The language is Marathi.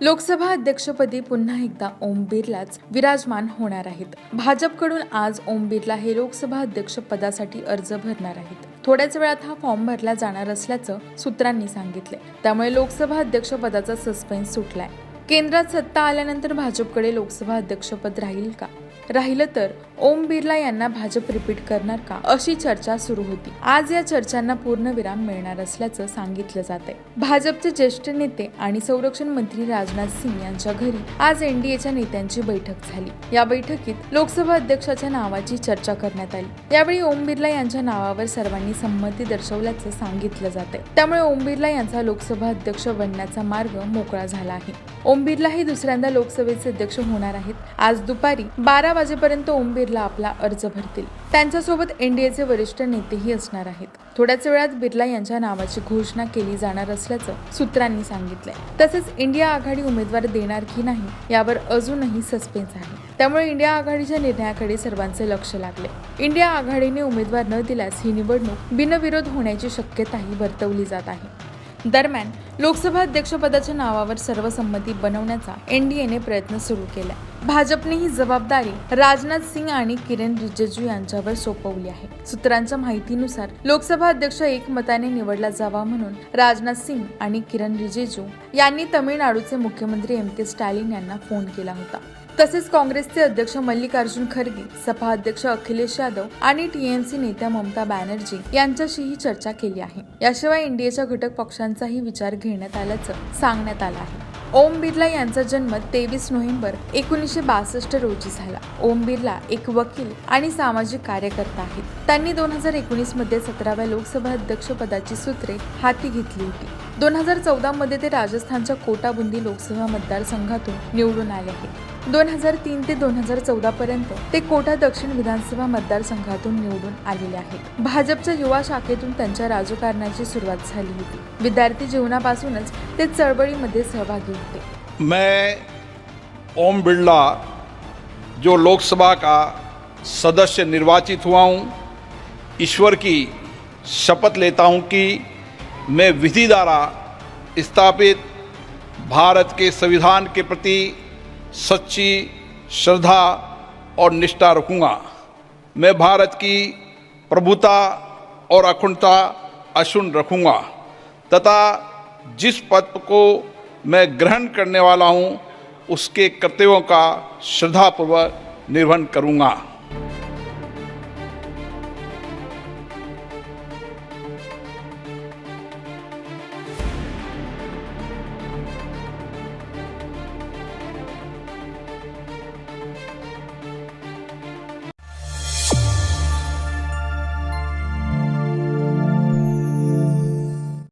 लोकसभा अध्यक्षपदी पुन्हा एकदा ओम बिर्लाच विराजमान होणार आहेत. भाजपकडून आज ओम बिर्ला हे लोकसभा अध्यक्ष पदासाठी अर्ज भरणार आहेत. थोड्याच वेळात हा फॉर्म भरला जाणार असल्याचं सूत्रांनी सांगितले त्यामुळे लोकसभा अध्यक्ष पदाचा सस्पेन्स सुटलाय. केंद्रात सत्ता आल्यानंतर भाजपकडे लोकसभा अध्यक्षपद राहील का? राहिलं तर ओम बिर्ला यांना भाजप रिपीट करणार का? अशी चर्चा सुरू होती. आज या चर्चांना पूर्णविराम मिळणार असल्याचं सांगितलं जात आहे भाजपचे ज्येष्ठ नेते आणि संरक्षण मंत्री राजनाथ सिंग यांच्या घरी आज एनडीएच्या नेत्यांची बैठक झाली. या बैठकीत लोकसभा अध्यक्षाच्या नावाची चर्चा करण्यात आली. यावेळी ओम बिर्ला यांच्या नावावर सर्वांनी संमती दर्शवल्याचं सांगितलं जात आहे त्यामुळे ओम बिर्ला यांचा लोकसभा अध्यक्ष बनण्याचा मार्ग मोकळा झाला आहे. ओम बिर्ला हे दुसऱ्यांदा लोकसभेचे अध्यक्ष होणार आहेत. आज दुपारी बारा वाजेपर्यंत ओम बिर्ला आपला अर्ज भरतील. त्यांच्यासोबत एनडीएचे वरिष्ठ नेतेही असणार आहेत. थोड्याच वेळात बिर्ला यांच्या नावाची घोषणा केली जाणार असल्याचं सूत्रांनी सांगितलंय. तसेच इंडिया आघाडी उमेदवार देणार की नाही यावर अजूनही सस्पेन्स आहे. त्यामुळे इंडिया आघाडीच्या निर्णयाकडे सर्वांचे लक्ष लागले. इंडिया आघाडीने उमेदवार न दिल्यास ही निवडणूक बिनविरोध होण्याची शक्यताही वर्तवली जात आहे. दरम्यान लोकसभा अध्यक्षपदाच्या नावावर सर्वसंमती बनवण्याचा एनडीएने प्रयत्न सुरू केला भाजपने ही जबाबदारी राजनाथ सिंग आणि किरण रिजिजू यांच्यावर सोपवली आहे. सूत्रांच्या माहितीनुसार लोकसभा अध्यक्ष एकमताने निवडला जावा म्हणून राजनाथ सिंग आणि किरण रिजिजू यांनी तमिळनाडूचे मुख्यमंत्री एम के स्टॅलिन यांना फोन केला होता. तसेच काँग्रेसचे अध्यक्ष मल्लिकार्जुन खरगे सभा अध्यक्ष अखिलेश यादव आणि टीएमसी नेत्या ममता बॅनर्जी यांच्याशीही चर्चा केली आहे. याशिवाय एनडीएच्या घटक पक्षांचाही विचार घेण्यात आल्याचं सांगण्यात आलं आहे. ओम बिर्ला यांचा जन्म तेवीस नोव्हेंबर एकोणीसशे बासष्ट रोजी झाला. ओम बिर्ला एक वकील आणि सामाजिक कार्यकर्ता आहेत. त्यांनी दोन हजार एकोणीसमध्ये सतराव्या लोकसभा अध्यक्षपदाची सूत्रे हाती घेतली होती. दोन हजार चौदा मध्ये ते राजस्थानच्या कोटाबुंदी लोकसभा मतदारसंघातून निवडून आले आहेत. दोन हजार तीन ते दोन हजार चौदा पर्यंत ते कोटा दक्षिण विधानसभा मतदारसंघातून निवडून आलेले आहेत. भाजपच्या युवा शाखेतून त्यांच्या राजकारणाची सुरुवात झाली होती. विद्यार्थी जीवनापासूनच ते चळवळीमध्ये सहभागी होते. मैं ओम बिरला जो लोकसभा का सदस्य निर्वाचित हुआ हूँ ईश्वर की शपथ लेता हूँ कि मैं विधि द्वारा स्थापित भारत के संविधान के प्रति सच्ची श्रद्धा और निष्ठा रखूँगा। मैं भारत की प्रभुता और अखंडता अशुन रखूँगा। तथा जिस पद को मैं ग्रहण करने वाला हूँ, उसके कर्तव्यों का श्रद्धापूर्वक निर्वहन करूँगा।